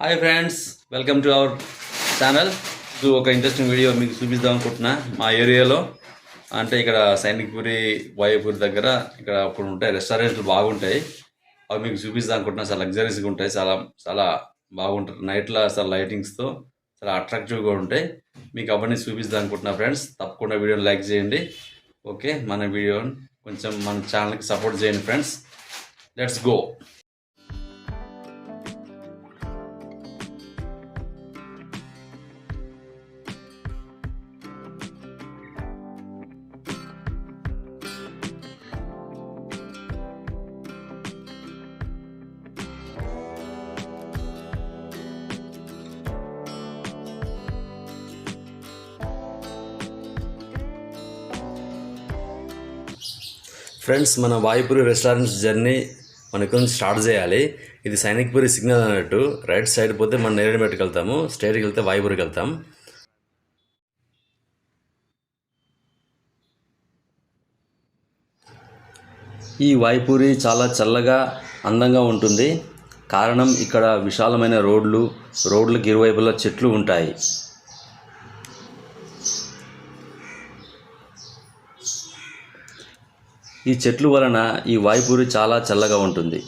Hi friends welcome to our channel ఇది ఒక interesting video మీకు చూపిద్దాం అనుకుంటున్నా. మా ఏరియాలో అంటే ఇక్కడ సైనిక్పురి వాయుపూరి దగ్గర ఇక్కడ అప్పుడు ఉంటాయి రెస్టారెంట్లు బాగుంటాయి. అవి మీకు చూపిద్దాం అనుకుంటున్నా. చాలా లగ్జరీస్గా ఉంటాయి చాలా చాలా బాగుంటాయి. నైట్లో అసలు లైటింగ్స్తో చాలా అట్రాక్టివ్గా ఉంటాయి. మీకు అవన్నీ చూపిద్దాం అనుకుంటున్నా ఫ్రెండ్స్ తప్పకుండా వీడియోని లైక్ చేయండి. ఓకే మన వీడియోని కొంచెం మన ఛానల్కి సపోర్ట్ చేయండి ఫ్రెండ్స్ లెట్స్ గో ఫ్రెండ్స్ మన వాయుపురి రెస్టారెంట్స్ జర్నీ మన ఇక్కడ స్టార్ట్ చేయాలి. ఇది సైనిక్పురి సిగ్నల్ అన్నట్టు. రైట్ సైడ్ పోతే మనం నేరేడుమెట్టుకు వెళ్తాము. స్ట్రైట్కి వెళ్తే వాయుపురికి వెళ్తాం. ఈ వాయుపూరి చాలా చల్లగా అందంగా ఉంటుంది. కారణం ఇక్కడ విశాలమైన రోడ్లు రోడ్లకు ఇరువైపులా చెట్లు ఉంటాయి. ఈ చెట్లు వలన ఈ వాయుపూరి చాలా చల్లగా ఉంటుంది.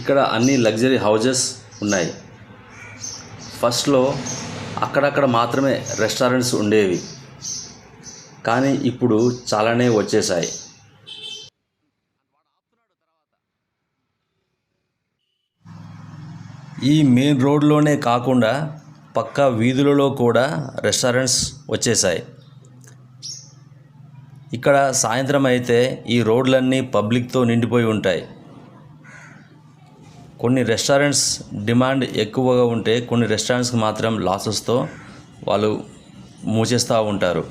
ఇక్కడ అన్ని లగ్జరీ హౌజెస్ ఉన్నాయి. ఫస్ట్లో అక్కడక్కడ మాత్రమే రెస్టారెంట్స్ ఉండేవి. కానీ ఇప్పుడు చాలానే వచ్చేసాయి ఈ మెయిన్ రోడ్లోనే కాకుండా పక్క వీధులలో కూడా రెస్టారెంట్స్ వచ్చేసాయి ఇక్కడ సాయంత్రం అయితే ఈ రోడ్లన్నీ పబ్లిక్తో నిండిపోయి ఉంటాయి. కొన్ని రెస్టారెంట్స్ డిమాండ్ ఎక్కువగా ఉంటే కొన్ని రెస్టారెంట్స్కి మాత్రం లాసెస్తో వాళ్ళు మూసేస్తూ ఉంటారు.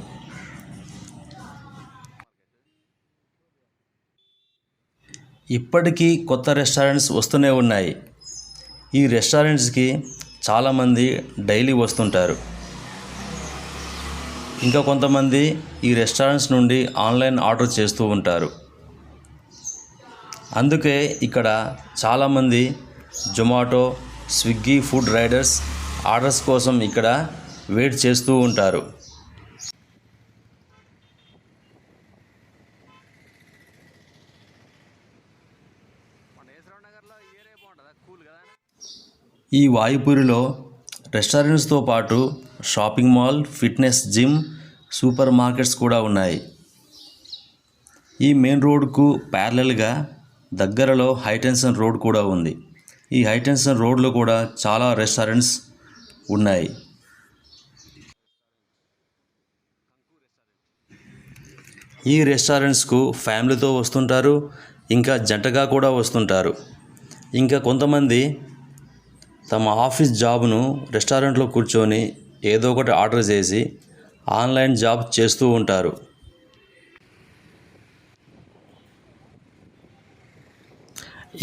ఇప్పటికీ కొత్త రెస్టారెంట్స్ వస్తూనే ఉన్నాయి. ఈ రెస్టారెంట్స్కి చాలామంది డైలీ వస్తుంటారు. ఇంకా కొంతమంది ఈ రెస్టారెంట్స్ నుండి ఆన్లైన్ ఆర్డర్ చేస్తూ ఉంటారు. అందుకే ఇక్కడ చాలామంది Zomato Swiggy food riders orders కోసం ఇక్కడ వెయిట్ చేస్తూ ఉంటారు. ఈ వాయుపూరిలో రెస్టారెంట్స్తో పాటు shopping mall fitness gym supermarkets కూడా ఉన్నాయి. ఈ మెయిన్ రోడ్కు ప్యారలల్గా దగ్గరలో హైటెన్షన్ రోడ్ కూడా ఉంది. ఈ హైటెన్షన్ రోడ్లో కూడా చాలా రెస్టారెంట్స్ ఉన్నాయి. ఈ రెస్టారెంట్స్కు ఫ్యామిలీతో వస్తుంటారు ఇంకా జంటగా కూడా వస్తుంటారు. ఇంకా కొంతమంది తమ ఆఫీస్ జాబ్ను రెస్టారెంట్లో కూర్చొని ఏదో ఒకటి ఆర్డర్ చేసి ఆన్లైన్ జాబ్ చేస్తూ ఉంటారు.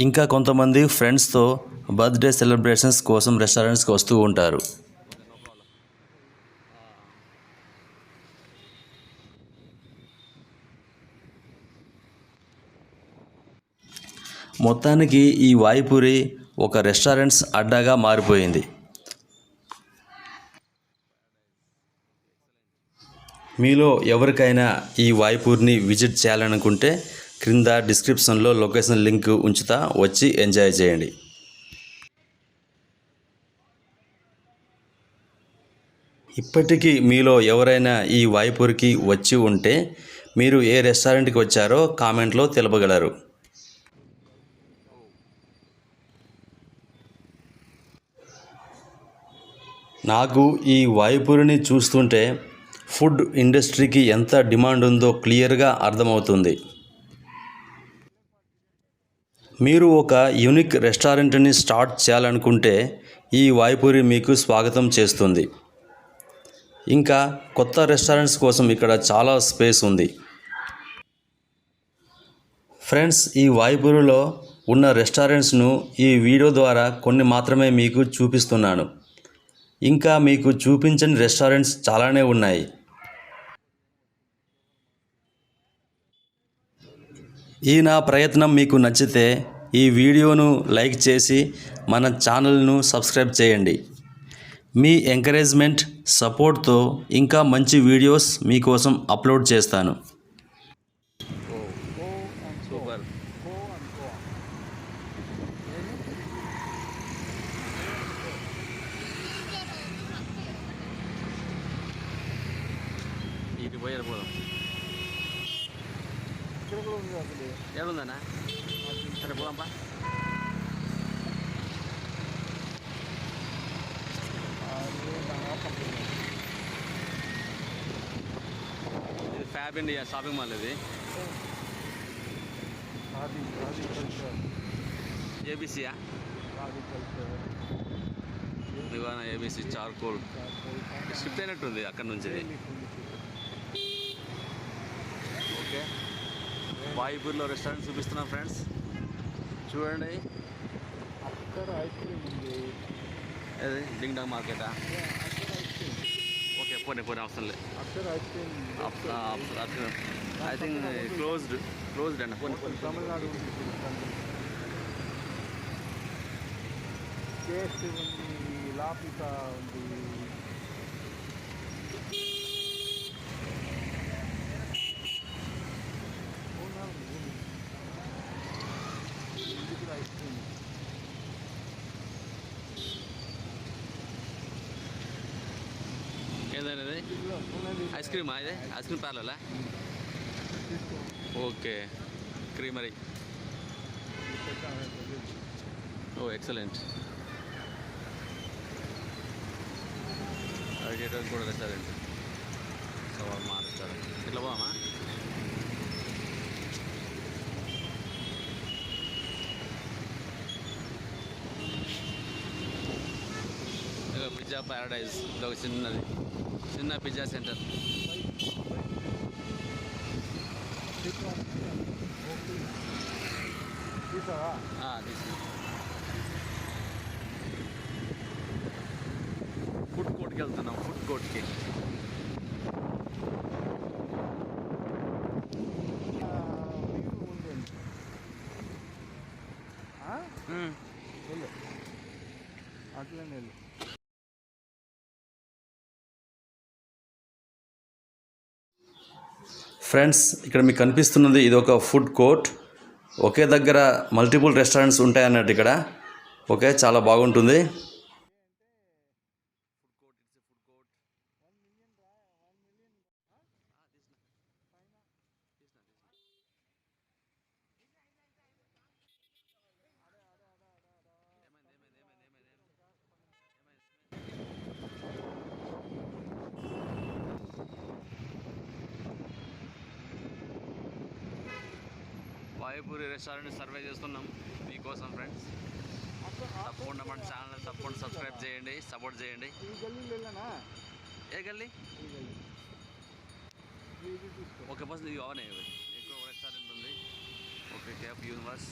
ఇంకా కొంతమంది ఫ్రెండ్స్తో బర్త్డే సెలబ్రేషన్స్ కోసం రెస్టారెంట్స్కి వస్తూ ఉంటారు. మొత్తానికి ఈ వాయిపూరి ఒక రెస్టారెంట్స్ అడ్డాగా మారిపోయింది. మీలో ఎవరికైనా ఈ వాయిపూర్ని విజిట్ చేయాలనుకుంటే క్రింద డిస్క్రిప్షన్లో లొకేషన్ లింక్ ఉంచుతా వచ్చి ఎంజాయ్ చేయండి. ఇప్పటికీ మీలో ఎవరైనా ఈ వాయిపూర్కి వచ్చి ఉంటే మీరు ఏ రెస్టారెంట్కి వచ్చారో కామెంట్లో తెలపగలరు. నాకు ఈ వాయుపూరిని చూస్తుంటే ఫుడ్ ఇండస్ట్రీకి ఎంత డిమాండ్ ఉందో క్లియర్గా అర్థమవుతుంది. మీరు ఒక యూనిక్ రెస్టారెంట్ని స్టార్ట్ చేయాలనుకుంటే ఈ వాయుపురి మీకు స్వాగతం చేస్తుంది. ఇంకా కొత్త రెస్టారెంట్స్ కోసం ఇక్కడ చాలా స్పేస్ ఉంది. ఫ్రెండ్స్ ఈ వాయుపురిలో ఉన్న రెస్టారెంట్స్ను ఈ వీడియో ద్వారా కొన్ని మాత్రమే మీకు చూపిస్తున్నాను. ఇంకా మీకు చూపించని రెస్టారెంట్స్ చాలానే ఉన్నాయి. ఈ నా ప్రయత్నం మీకు నచ్చితే ఈ వీడియోను లైక్ చేసి మన ఛానల్ను సబ్స్క్రైబ్ చేయండి. మీ ఎంకరేజ్మెంట్ సపోర్ట్తో ఇంకా మంచి వీడియోస్ మీకోసం అప్లోడ్ చేస్తాను. ఇది పోయారు పోదాం. ఏడుందన్నా సరే పోదాంపా. ఇది ఫ్యాబ్ ఇండియా షాపింగ్ మాల్ ఇది. ఏబీసీయా ఇవాళ ఏబీసీ చార్కోల్ షిఫ్ట్ అయినట్టుంది అక్కడ నుంచి ఇది ఓకే వాయుపూర్లో రెస్టారెంట్ చూపిస్తున్నాం ఫ్రెండ్స్. చూడండి. అక్కడ ఐస్ క్రీమ్ ఉంది. అది డింగ్ డాంగ్ మార్కెటా? ఓకే పోనీ పోనీ అవసరం లేదు. అక్కడ ice cream I think closed closed అండి పోనీ పోనీ తమిళనాడు కేఎస్టీ ఉంది లాపితా ఉంది అవునా, ఉంది. ఇది కూడా ఐస్ క్రీమ్ ఏంటంటే ఇది? ఐస్ క్రీమా ఇది? ఐస్ క్రీమ్ పార్లలా ఓకే క్రీమరీ ఓ ఎక్సలెంట్ అడిగేటది కూడా రెస్టారెంట్ సవర్మా రెస్టారెంట్ ఇట్లా పోమా పిజ్జా ప్యారడైజ్ ఇది ఒక చిన్నది. जिन्ना पिज़्ज़ा सेंटर हाँ फुड कोर्ट के फुड कोर्ट के ఫ్రెండ్స్ ఇక్కడ మీకు కనిపిస్తున్నది ఇది ఒక ఫుడ్ కోర్ట్. ఒకే దగ్గర మల్టిపుల్ రెస్టారెంట్స్ ఉంటాయన్నట్టు ఇక్కడ. ఓకే చాలా బాగుంటుంది. వాయుపూరి రెస్టారెంట్ సర్వే చేస్తున్నాం మీకోసం ఫ్రెండ్స్. తప్పకుండా మన ఛానల్ తప్పకుండా సబ్స్క్రైబ్ చేయండి సపోర్ట్ చేయండి. ఏ గల్లీ? ఓకే బస్ ఇది అవనే ఎక్కువ రెస్టారెంట్ ఉంది. ఓకే క్యాప్ యూనివర్స్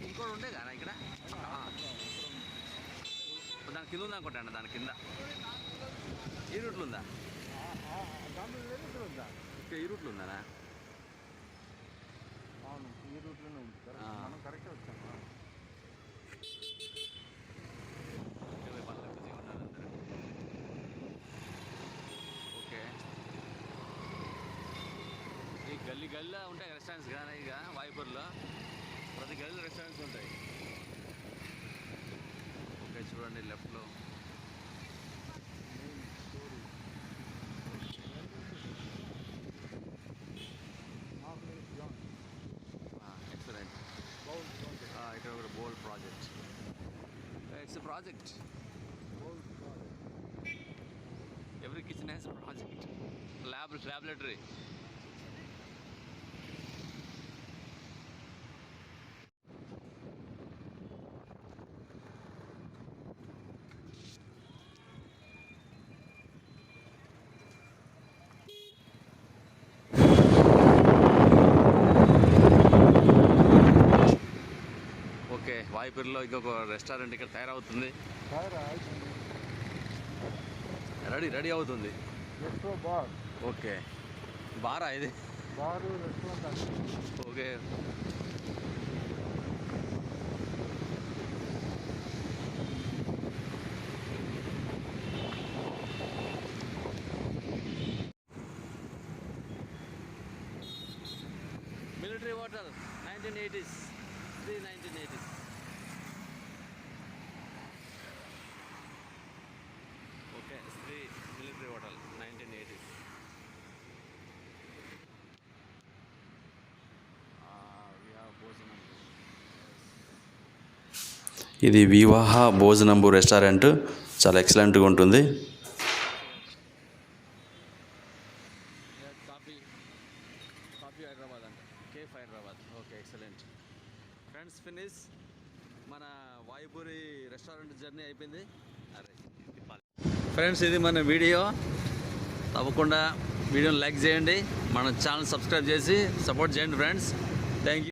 ఇంకోటి ఉండే కదా ఇక్కడ ఆ. దాని కింద ఉందా అనుకుంటాను దాని కింద? ఈ రూట్లో ఉందా? ఇక్కడ ఈ రూట్లో ఉందా? అవును ఈ రూట్లోనే ఉంది. మనం కరెక్టే వచ్చాము ఓకే ఈ గల్లీ గల్లీలో ఉంటాయి రెస్టారెంట్స్ కానీ ఇక వాయుపూర్లో. ప్రతి గల్లీలో రెస్టారెంట్స్ ఉంటాయి. చూడండి లెఫ్ట్లో main story half minute John excellent bowl project ఇక్కడ ఒక bowl project it's project bowl project every kitchen has project lab laboratory okay ఇంకొక రెస్టారెంట్ ఇక్కడ తయారవుతుంది. రెడీ రెడీ అవుతుంది. Bar okay. బారా ఇది? Bar okay. Military water nineteen eighties three nineteen eighties okay Shri military hotel nineteen eighties ఇది వివాహ Bhojanambu restaurant. చాలా ఎక్సలెంట్గా ఉంటుంది. Coffee coffee Hyderabad cafe Hyderabad okay excellent friends finish మన వాయుపూరి రెస్టారెంట్ జర్నీ అయిపోయింది friends ఇది మన వీడియో. తప్పకుండా వీడియోని లైక్ చేయండి. మన ఛానల్ సబ్స్క్రైబ్ చేసి సపోర్ట్ చేయండి ఫ్రెండ్స్ థ్యాంక్ యూ